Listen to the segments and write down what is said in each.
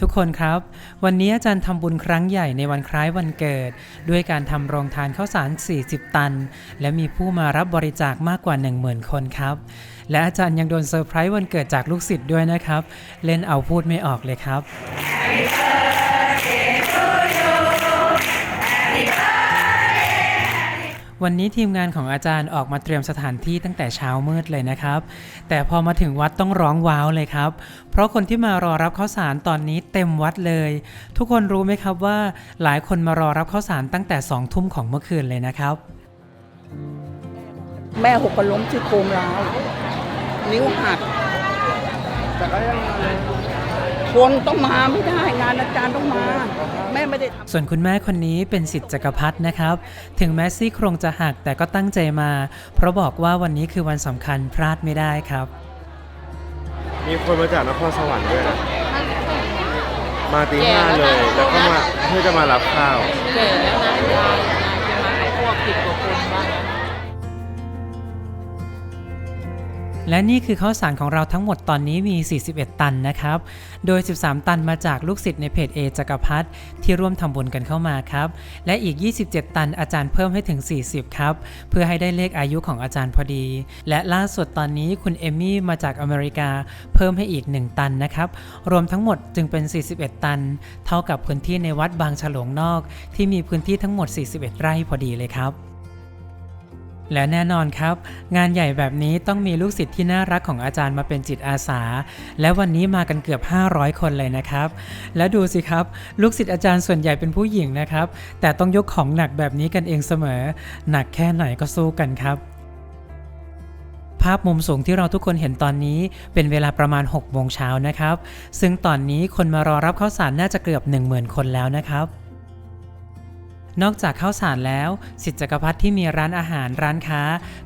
ทุกคนครับ วันนี้อาจารย์ทำบุญครั้งใหญ่ในวันคล้ายวันเกิด ด้วยการทำโรงทานข้าวสาร 40 ตัน และมีผู้มารับบริจาคมากกว่า 10,000 คนครับ และอาจารย์ยังโดนเซอร์ไพรส์วันเกิดจากลูกศิษย์ด้วยนะครับ เล่นเอาพูดไม่ออกเลยครับ วันนี้ทีมงานของอาจารย์ออกมาเตรียมสถานที่ตั้งแต่เช้ามืดเลยนะครับ แต่พอมาถึงวัดต้องร้องว้าวเลยครับ เพราะคนที่มารอรับข้าวสารตอนนี้เต็มวัดเลย ทุกคนรู้ไหมครับว่าหลายคนมารอรับข้าวสารตั้งแต่สองทุ่มของเมื่อคืนเลยนะครับ แม่หกคนล้มที่โครงร้าวนิ้วหักแต่ก็ยัง คนต้องมาไม่ได้งานอาจารย์ต้องมา แม่ไม่ได้ทำส่วนคุณแม่คนนี้เป็นสิทธิ์จักรพัฒนะครับ ถึงแม้ซี่โครงจะหักแต่ก็ตั้งใจมา เพราะบอกว่าวันนี้คือวันสำคัญพลาดไม่ได้ครับ มีคนมาจากนครสวรรค์ด้วยนะมาตีห้าเลย แล้วก็มาเพื่อจะมารับข้าวแก่แล้วนะ และนี่คือข้าวสารของเราทั้งหมดตอนนี้มี 41 ตันนะครับ โดย 13 ตันมาจากลูกศิษย์ในเพจเอจักรพัฒที่ร่วมทำบุญกันเข้ามาครับ และอีก 27 ตันอาจารย์เพิ่มให้ถึง 40 ครับ เพื่อให้ได้เลขอายุของอาจารย์พอดี และล่าสุดตอนนี้คุณเอมมี่มาจากอเมริกาเพิ่มให้อีก 1 ตันนะครับ รวมทั้งหมดจึงเป็น 41 ตัน เท่ากับพื้นที่ในวัดบางฉลงนอก ที่มีพื้นที่ทั้งหมด 41 ไร่พอดีเลยครับ และแน่นอนครับ งานใหญ่แบบนี้ต้องมีลูกศิษย์ที่น่ารักของอาจารย์มาเป็นจิตอาสา และวันนี้มากันเกือบ 500 คนเลยนะครับ และดูสิครับ ลูกศิษย์อาจารย์ส่วนใหญ่เป็นผู้หญิงนะครับ แต่ต้องยกของหนักแบบนี้กันเองเสมอ หนักแค่ไหนก็สู้กันครับภาพมุมสูงที่เราทุกคนเห็นตอนนี้เป็นเวลาประมาณ 6 โมงเช้านะครับ ซึ่งตอนนี้คนมารอรับข้าวสารน่าจะเกือบ 10,000 คนแล้วนะครับ นอกจากข้าวสารแล้วสิทธิจักรพัฒที่มีร้านอาหารร้านค้า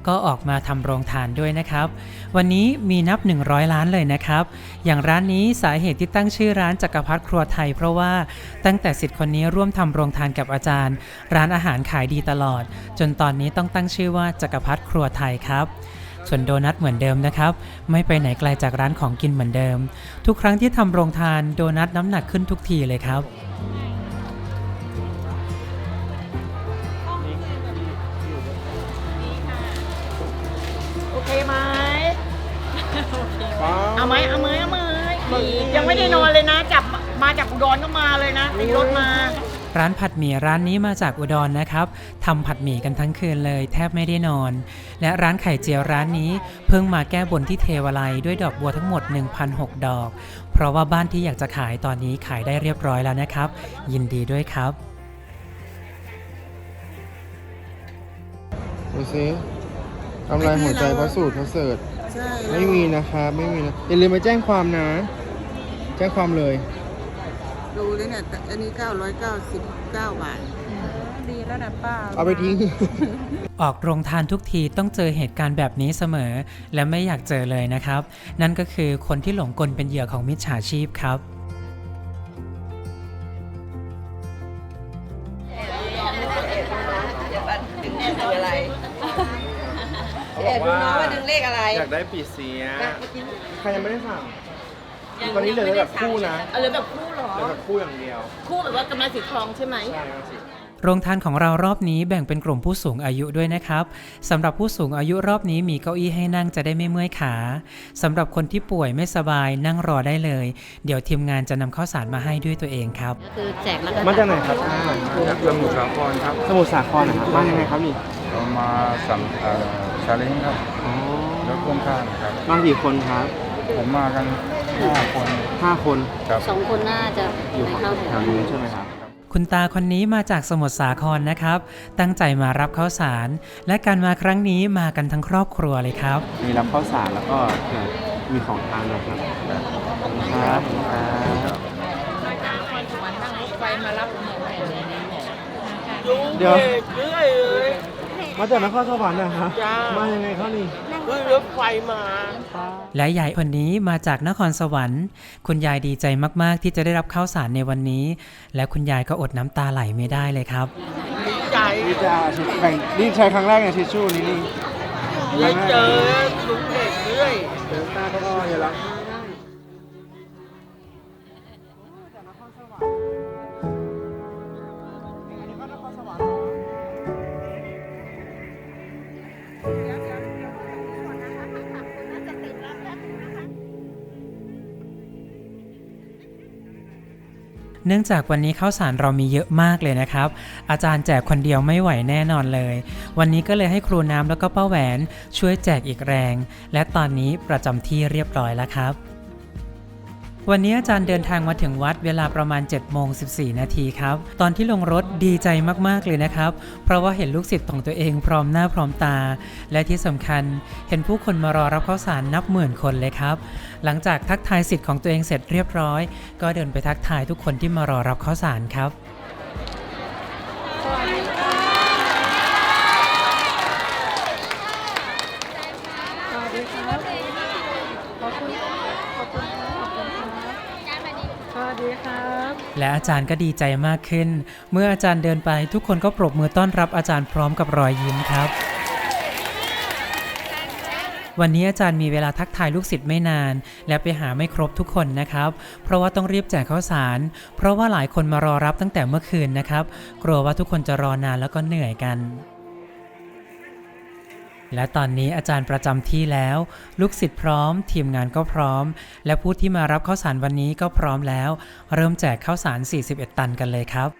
ก็ออกมาทำโรงทานด้วยนะครับ วันนี้มีนับ 100 ล้านเลยนะครับ อย่างร้านนี้สาเหตุที่ตั้งชื่อร้านจักรพัฒครัวไทย เพราะว่าตั้งแต่สิทธิ์คนนี้ร่วมทำโรงทานกับอาจารย์ ร้านอาหารขายดีตลอด จนตอนนี้ต้องตั้งชื่อว่าจักรพัฒครัวไทยครับส่วนโดนัทเหมือนเดิมนะครับ ไม่ไปไหนไกลจากร้านของกินเหมือนเดิม ทุกครั้งที่ทำโรงทานโดนัทน้ำหนักขึ้นทุกทีเลยครับ เอาไหมเอาไหมเอาไหมยังไม่ได้นอนเลยนะ จับมาจากอุดรก็มาเลยนะตีรถมาร้านผัดหมี่ร้านนี้มาจากอุดรนะครับทำผัดหมี่กันทั้งคืนเลย แทบไม่ได้นอน และร้านไข่เจียวร้านนี้ เพิ่งมาแก้บนที่เทวาลัยด้วยดอกบัวทั้งหมด 1,006 ดอก เพราะว่าบ้านที่อยากจะขายตอนนี้ขายได้เรียบร้อยแล้วนะครับ ยินดีด้วยครับดูสิกำไรหัวใจพระสูตรพระเสริฐ ใช่ไม่มีนะครับไม่มีนะอย่าลืมมาแจ้งความนะ แจ้งความเลย ดูเลยเนี่ยแต่อันนี้ 999 บาท ดีแล้วนะป้าเอาไปทิ้ง ออกโรงทานทุกทีต้องเจอเหตุการณ์แบบนี้เสมอ และไม่อยากเจอเลยนะครับ นั่นก็คือคนที่หลงกลเป็นเหยื่อของมิจฉาชีพครับ เอ็ดดูน้องว่าดึงเลขอะไรอยากได้ปีเสียใครยังไม่ได้สั่ง ตอนนี้เหลือแบบคู่นะ เอาเลยแบบคู่เหรอ เหลือแบบคู่อย่างเดียว คู่แบบว่ากำไรสีทองใช่ไหม ใช่ครับสิ โรงทานของเรารอบนี้แบ่งเป็นกลุ่มผู้สูงอายุด้วยนะครับสำหรับผู้สูงอายุรอบนี้มีเก้าอี้ให้นั่งจะได้ไม่เมื่อยขาสำหรับคนที่ป่วยไม่สบายนั่งรอได้เลย เดี๋ยวทีมงานจะนำข้าวสารมาให้ด้วยตัวเองครับ คือแจกแล้วก็มาจากไหนครับอ่าจากสมุทรสาครครับ สมุทรสาครนะครับมายังไงครับนี่ เรามาสัมเอ่อ ชาเล้งครับอ๋อรถพ่วงข้างครับ มากี่คนครับผมมากันห้าคนห้าคนครับสองคนน่าจะอยู่ไม่เข้าแถแถววนู้นใช่ไหมครับ คุณตาคนนี้มาจากสมุทรสาครนะครับ ตั้งใจมารับข้าวสาร และการมาครั้งนี้มากันทั้งครอบครัวเลยครับ มีรับข้าวสารแล้วก็มีของทานนะครับครับครับเดี๋ยว มาจากนครสวรรค์นะครับจ้ามมายังไงเขานี่ขึ้นรถไฟมา และยายคนนี้มาจากนครสวรรค์ คุณยายดีใจมากๆ ที่จะได้รับข้าวสารในวันนี้ และคุณยายก็อดน้ำตาไหลไม่ได้เลยครับ ดีใจนี่จะแบ่งนี่ใช้ครั้งแรกในทิชชู่นี่นี่ได้เจอลุง เนื่องจากวันนี้ข้าวสารเรามีเยอะมากเลยนะครับ อาจารย์แจกคนเดียวไม่ไหวแน่นอนเลย วันนี้ก็เลยให้ครูน้ำแล้วก็ป้าแหวนช่วยแจกอีกแรง และตอนนี้ประจำที่เรียบร้อยแล้วครับ วันนี้อาจารย์เดินทางมาถึงวัดเวลาประมาณ7โมง14นาทีครับ ตอนที่ลงรถดีใจมากๆเลยนะครับ เพราะว่าเห็นลูกศิษย์ของตัวเองพร้อมหน้าพร้อมตา และที่สำคัญเห็นผู้คนมารอรับข้าวสารนับหมื่นคนเลยครับ หลังจากทักทายสิทธิ์ของตัวเองเสร็จเรียบร้อย ก็เดินไปทักทายทุกคนที่มารอรับข้าวสารครับ และอาจารย์ก็ดีใจมากขึ้น เมื่ออาจารย์เดินไปทุกคนก็ปรบมือต้อนรับอาจารย์พร้อมกับรอยยิ้มครับ วันนี้อาจารย์มีเวลาทักทายลูกศิษย์ไม่นาน และไปหาไม่ครบทุกคนนะครับ เพราะว่าต้องรีบแจกข้าวสาร เพราะว่าหลายคนมารอรับตั้งแต่เมื่อคืนนะครับ กลัวว่าทุกคนจะรอนานแล้วก็เหนื่อยกัน และตอนนี้อาจารย์ประจำที่แล้ว ลูกศิษย์พร้อม ทีมงานก็พร้อม และผู้ที่มารับข้าวสารวันนี้ก็พร้อมแล้ว เริ่มแจกข้าวสาร 41 ตันกันเลยครับ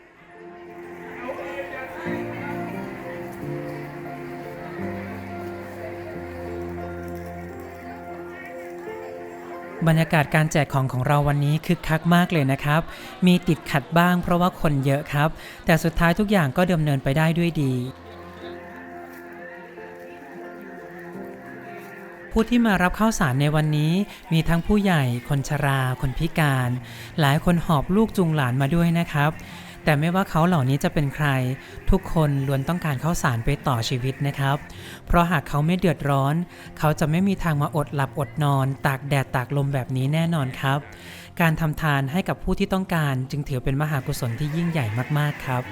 บรรยากาศการแจกของของเราวันนี้คึกคักมากเลยนะครับ มีติดขัดบ้างเพราะว่าคนเยอะครับ แต่สุดท้ายทุกอย่างก็ดำเนินไปได้ด้วยดี ผู้ที่มารับข้าวสารในวันนี้มีทั้งผู้ใหญ่ คนชรา คนพิการ หลายคนหอบลูกจูงหลานมาด้วยนะครับ แต่ไม่ว่าเขาเหล่านี้จะเป็นใคร ทุกคนล้วนต้องการข้าวสารไปต่อชีวิตนะครับ เพราะหากเขาไม่เดือดร้อน เขาจะไม่มีทางมาอดหลับอดนอน ตากแดดตากลมแบบนี้แน่นอนครับ การทำทานให้กับผู้ที่ต้องการจึงถือเป็นมหากุศลที่ยิ่งใหญ่มากๆครับ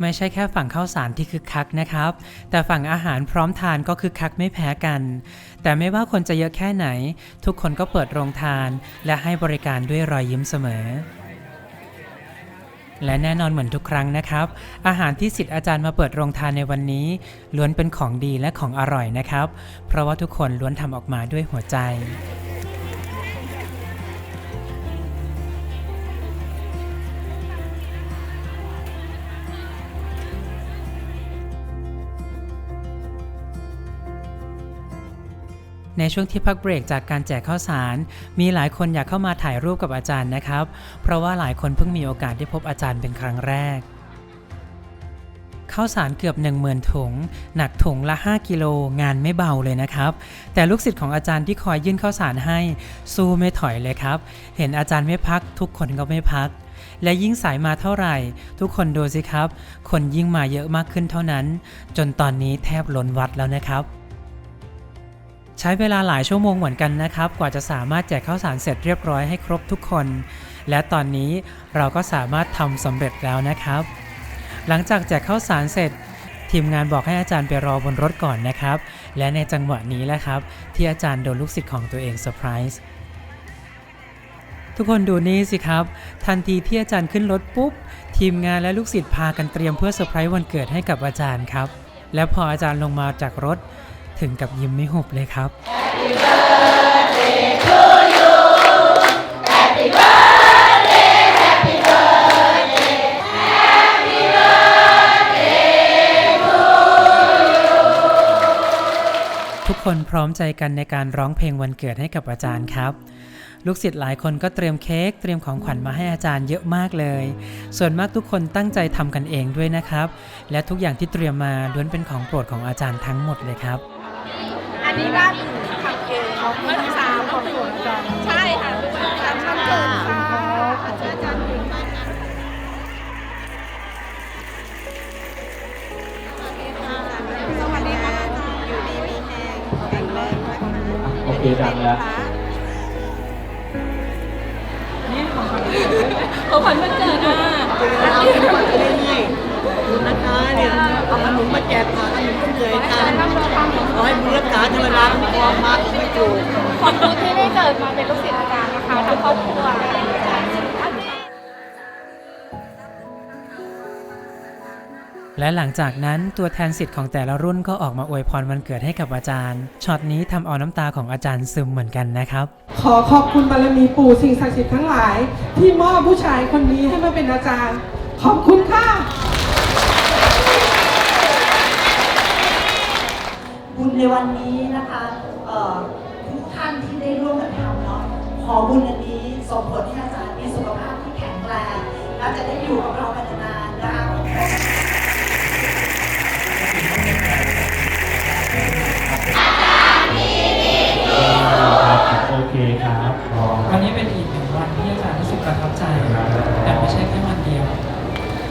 ไม่ใช่แค่ฝั่งข้าวสารที่คึกคักนะครับ แต่ฝั่งอาหารพร้อมทานก็คึกคักไม่แพ้กัน แต่ไม่ว่าคนจะเยอะแค่ไหน ทุกคนก็เปิดโรงทาน และให้บริการด้วยรอยยิ้มเสมอ และแน่นอนเหมือนทุกครั้งนะครับ อาหารที่สิทธิ์อาจารย์มาเปิดโรงทานในวันนี้ ล้วนเป็นของดีและของอร่อยนะครับ เพราะว่าทุกคนล้วนทำออกมาด้วยหัวใจ ในช่วงที่พักเบรกจากการแจกข้าวสาร มีหลายคนอยากเข้ามาถ่ายรูปกับอาจารย์นะครับ เพราะว่าหลายคนเพิ่งมีโอกาสได้พบอาจารย์เป็นครั้งแรกข้าวสารเกือบ 10,000 ถุง หนักถุงละ 5 กิโลงานไม่เบาเลยนะครับ แต่ลูกศิษย์ของอาจารย์ที่คอยยื่นข้าวสารให้ สู้ไม่ถอยเลยครับ เห็นอาจารย์ไม่พัก ทุกคนก็ไม่พัก และยิ่งสายมาเท่าไหร่ ทุกคนดูสิครับ คนยิ่งมาเยอะมากขึ้นเท่านั้น จนตอนนี้แทบล้นวัดแล้วนะครับ ช้เวลาหลายชั่วโมงเหมือนกันนะครับ กว่าจะสามารถแจกข้าวสารเสร็จเรียบร้อยให้ครบทุกคน และตอนนี้เราก็สามารถทำสำเร็จแล้วนะครับ หลังจากแจกข้าวสารเสร็จทีมงานบอกให้อาจารย์ไปรอบนรถก่อนนะครับ และในจังหวะนี้แหละครับ ที่อาจารย์โดนลูกศิษย์ของตัวเองเซอร์ไพรส์ทุกคนดูนี่สิครับ ทันทีที่อาจารย์ขึ้นรถปุ๊บ ทีมงานและลูกศิษย์พากันเตรียมเพื่อเซอร์ไพรส์วันเกิดให้กับอาจารย์ครับ และพออาจารย์ลงมาจากรถ ถึงกับยิ้มไม่หุบเลยครับทุกคนพร้อมใจกันในการร้องเพลงวันเกิดให้กับอาจารย์ครับลูกศิษย์หลายคนก็เตรียมเค้กเตรียมของขวัญมาให้อาจารย์เยอะมากเลย ส่วนมากทุกคนตั้งใจทำกันเองด้วยนะครับ และทุกอย่างที่เตรียมมาล้วนเป็นของโปรดของอาจารย์ทั้งหมดเลยครับ นนี้บ้านทำเองเมื่อสามของผมใช่ค่ะสาชั้นเกินค่ะอาจารย์ถึงมากค่ะสวัสดีค่ะอยู่ดีมีแรงแข็งแรงนะคะโอเคดังแล้วของขวัญวันเกิดอะเอาขวัญไปเรื่อย ๆดูนะคะเนี่ยเอาขนมมาแจกก่อนารธรรมดาคุ้มครองมาไม่ถูกขอบคุณที่ได้เกิดมาเป็นลูกศิษย์อาจารย์นะคะทั้งครอบครัวและหลังจากนั้นตัวแทนสิทธิ์ของแต่ละรุ่นก็ออกมาอวยพรวันเกิดให้กับอาจารย์ ช็อตนี้ทำเอาน้ำตาของอาจารย์ซึมเหมือนกันนะครับ ขอขอบคุณบารมีปู่สิ่งศักดิ์สิทธิ์ทั้งหลาย ที่มอบผู้ชายคนนี้ให้มาเป็นอาจารย์ ขอบคุณค่ะ บุญใน วันนี้นะคะเอ่อทุกท่านที่ได้ร่วมกันทำเนาะขอบุญอันนี้ส่งผลให้อาจารย์มีสุขภาพที่แข็งแรงและจะได้อยู่กับเราไปนานๆนะคะโอเคครับพอวันนี้เป็นอีกหนึ่งวันที่อาจารย์รู้สึกประทับใจ แต่ไม่ใช่แค่วันเดียว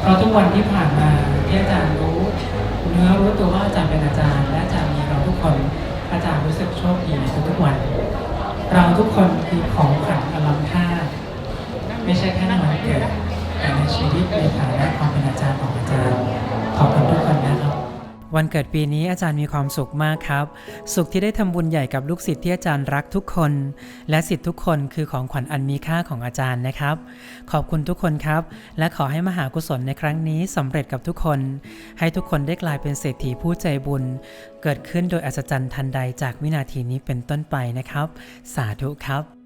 เพราะทุกวันที่ผ่านมาที่อาจารย์รู้ เนื้อรู้ตัวว่าอาจารย์เป็นอาจารย์และอาจารย์มีเราทุก คนอาจารย์รู้สึกโชคดีในทุกๆวัน เราทุกคนคือของขวัญอลังค่าไม่ใช่แค่ในวันเกิดแต่ในชีวิตในฐานะความเป็นอาจารย์ของอาจารย์ขอบคุณทุกคนน วันเกิดปีนี้อาจารย์มีความสุขมากครับ สุขที่ได้ทำบุญใหญ่กับลูกศิษย์ที่อาจารย์รักทุกคน และศิษย์ทุกคนคือของขวัญอันมีค่าของอาจารย์นะครับ ขอบคุณทุกคนครับ และขอให้มหากุศลในครั้งนี้สำเร็จกับทุกคน ให้ทุกคนได้กลายเป็นเศรษฐีผู้ใจบุญ เกิดขึ้นโดยอัศจรรย์ทันใดจากวินาทีนี้เป็นต้นไปนะครับ สาธุครับ